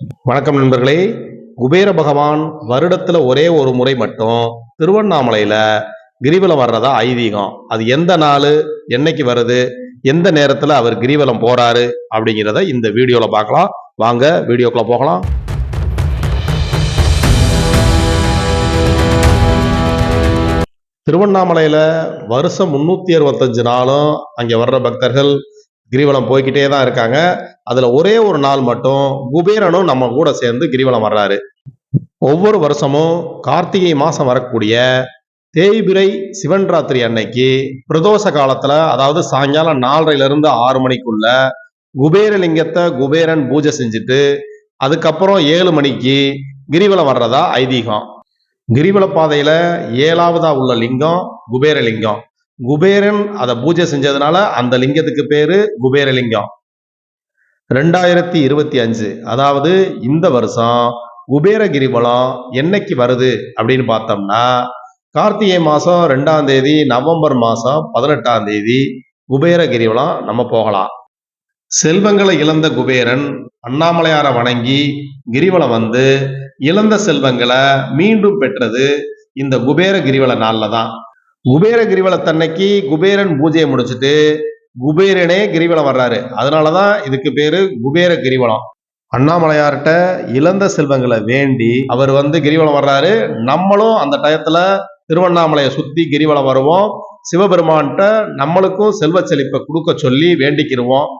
வணக்கம் நண்பர்களே. குபேர பகவான் வருடத்துல ஒரே ஒரு முறை மட்டும் திருவண்ணாமலையில கிரிவலம் வர்றதா ஐதீகம். அது எந்த நாள் என்னைக்கு வருது எந்த நேரத்துல அவர் கிரிவலம் போறாரு அப்படிங்கிறத இந்த வீடியோல பார்க்கலாம். வாங்க வீடியோக்குள்ள போகலாம். திருவண்ணாமலையில வருஷம் முன்னூத்தி அறுபத்தஞ்சு நாளும் அங்க வர்ற பக்தர்கள் கிரிவலம் போய்கிட்டே தான் இருக்காங்க. அதுல ஒரே ஒரு நாள் மட்டும் குபேரனும் நம்ம கூட சேர்ந்து கிரிவலம் வர்றாரு. ஒவ்வொரு வருஷமும் கார்த்திகை மாசம் வரக்கூடிய தேய்பிரை சிவன் ராத்திரி அன்னைக்கு பிரதோஷ காலத்துல அதாவது சாயங்காலம் நாலரைல இருந்து ஆறு மணிக்குள்ள குபேரலிங்கத்தை குபேரன் பூஜை செஞ்சுட்டு அதுக்கப்புறம் ஏழு மணிக்கு கிரிவலம் வர்றதா ஐதீகம். கிரிவல பாதையில ஏழாவதா உள்ள லிங்கம் குபேரலிங்கம். குபேரன் அதை பூஜை செஞ்சதுனால அந்த லிங்கத்துக்கு பேரு குபேரலிங்கம். ரெண்டாயிரத்தி இருபத்தி அஞ்சு அதாவது இந்த வருஷம் குபேர கிரிவலம் என்னைக்கு வருது அப்படின்னு பார்த்தோம்னா கார்த்திகை மாசம் ரெண்டாம் தேதி நவம்பர் மாசம் பதினெட்டாம் தேதி குபேர கிரிவலம் நம்ம போகலாம். செல்வங்களை இழந்த குபேரன் அண்ணாமலையாரை வணங்கி கிரிவலம் வந்து இழந்த செல்வங்களை மீண்டும் பெற்றது இந்த குபேர கிரிவல நாளில் தான் குபேர கிரிவலத்தன்னைக்கு குபேரன் பூஜையை முடிச்சுட்டு குபேரனே கிரிவலம் வர்றாரு. அதனாலதான் இதுக்கு பேரு குபேர கிரிவலம் அண்ணாமலையார்கிட்ட இழந்த செல்வங்களை வேண்டி அவர் வந்து கிரிவலம் வர்றாரு. நம்மளும் அந்த டயத்துல திருவண்ணாமலையை சுத்தி கிரிவலம் வருவோம். சிவபெருமான்கிட்ட நம்மளுக்கும் செல்வ செழிப்பை கொடுக்க சொல்லி வேண்டிக்கிருவோம்.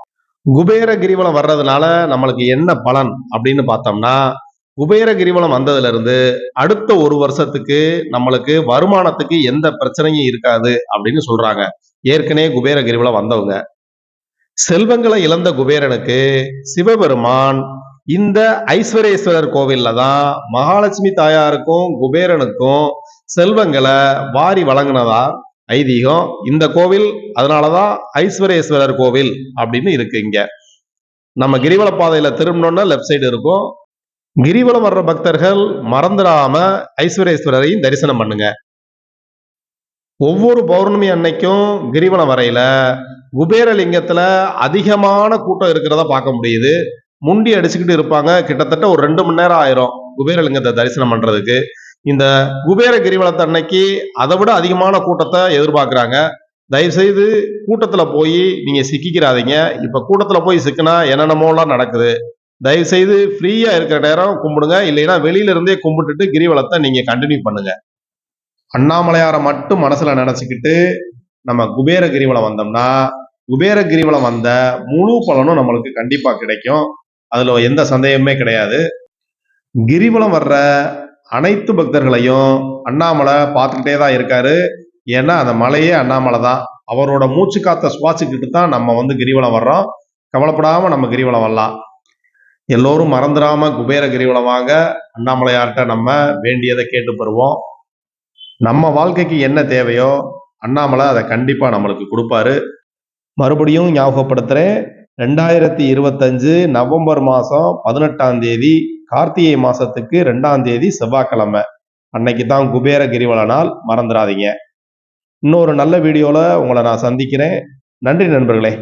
குபேர கிரிவலம் வர்றதுனால நம்மளுக்கு என்ன பலன் அப்படின்னு பார்த்தோம்னா குபேர கிரிவலம் வந்ததுல இருந்து அடுத்த ஒரு வருஷத்துக்கு நம்மளுக்கு வருமானத்துக்கு எந்த பிரச்சனையும் இருக்காது அப்படின்னு சொல்றாங்க. ஏற்கனவே குபேர கிரிவலம் வந்தவங்க. செல்வங்களை இழந்த குபேரனுக்கு சிவபெருமான் இந்த ஐஸ்வரேஸ்வரர் கோவில்ல தான் மகாலட்சுமி தாயாருக்கும் குபேரனுக்கும் செல்வங்களை வாரி வழங்கினதா ஐதீகம். இந்த கோவில் அதனாலதான் ஐஸ்வரேஸ்வரர் கோவில் அப்படின்னு இருக்கு இங்க. நம்ம கிரிவல பாதையில திரும்பினோம்னா லெஃப்ட் சைடு இருக்கும். கிரிவலம் வர்ற பக்தர்கள் மறந்துடாம ஐஸ்வரேஸ்வரரையும் தரிசனம் பண்ணுங்க. ஒவ்வொரு பௌர்ணமி அன்னைக்கும் கிரிவலம் வரையில குபேரலிங்கத்துல அதிகமான கூட்டம் இருக்கிறத பார்க்க முடியுது. முண்டி அடிச்சுக்கிட்டு இருப்பாங்க. கிட்டத்தட்ட ஒரு ரெண்டு மணி நேரம் ஆயிரும் குபேரலிங்கத்தை தரிசனம் பண்றதுக்கு. இந்த குபேர கிரிவலத்தை அன்னைக்கு அதை விட அதிகமான கூட்டத்தை எதிர்பார்க்குறாங்க. தயவு செய்து கூட்டத்துல போய் நீங்க சிக்கிக்கிறாதீங்க. இப்ப கூட்டத்துல போய் சிக்கினா என்னென்னமோலாம் நடக்குது? தயவு செய்து ஃப்ரீயா இருக்கிற நேரம் கும்பிடுங்க. இல்லைன்னா வெளியில இருந்தே கும்பிட்டுட்டு கிரிவலத்தை நீங்க கண்டினியூ பண்ணுங்க. அண்ணாமலையாரை மட்டும் மனசுல நினைச்சுக்கிட்டு நம்ம குபேர கிரிவலம் வந்தோம்னா குபேர கிரிவலம் வந்த முழு பலனும் நம்மளுக்கு கண்டிப்பா கிடைக்கும். அதுல எந்த சந்தேகமே கிடையாது. கிரிவலம் வர்ற அனைத்து பக்தர்களையும் அண்ணாமலை பார்த்துக்கிட்டே தான் இருக்காரு. ஏன்னா அந்த மலையே அண்ணாமலை தான். அவரோட மூச்சு காத்த சுவாசிக்கிட்டு தான் நம்ம வந்து கிரிவலம் வர்றோம். கவலைப்படாம நம்ம கிரிவலம் வரலாம். எல்லோரும் மறந்துடாம குபேர கிரிவலம் வாங்க அண்ணாமலையார்கிட்ட நம்ம வேண்டியதை கேட்டு பெறுவோம். நம்ம வாழ்க்கைக்கு என்ன தேவையோ அண்ணாமலை அதை கண்டிப்பா நம்மளுக்கு கொடுப்பாரு. மறுபடியும் ஞாபகப்படுத்துறேன் ரெண்டாயிரத்தி இருபத்தஞ்சு நவம்பர் மாதம் பதினெட்டாம் தேதி கார்த்திகை மாசத்துக்கு ரெண்டாம் தேதி செவ்வாய்க்கிழமை. அன்னைக்கு தான் குபேர கிரிவல நாள் மறந்துடாதீங்க இன்னொரு நல்ல வீடியோவில் உங்களை நான் சந்திக்கிறேன். நன்றி நண்பர்களே.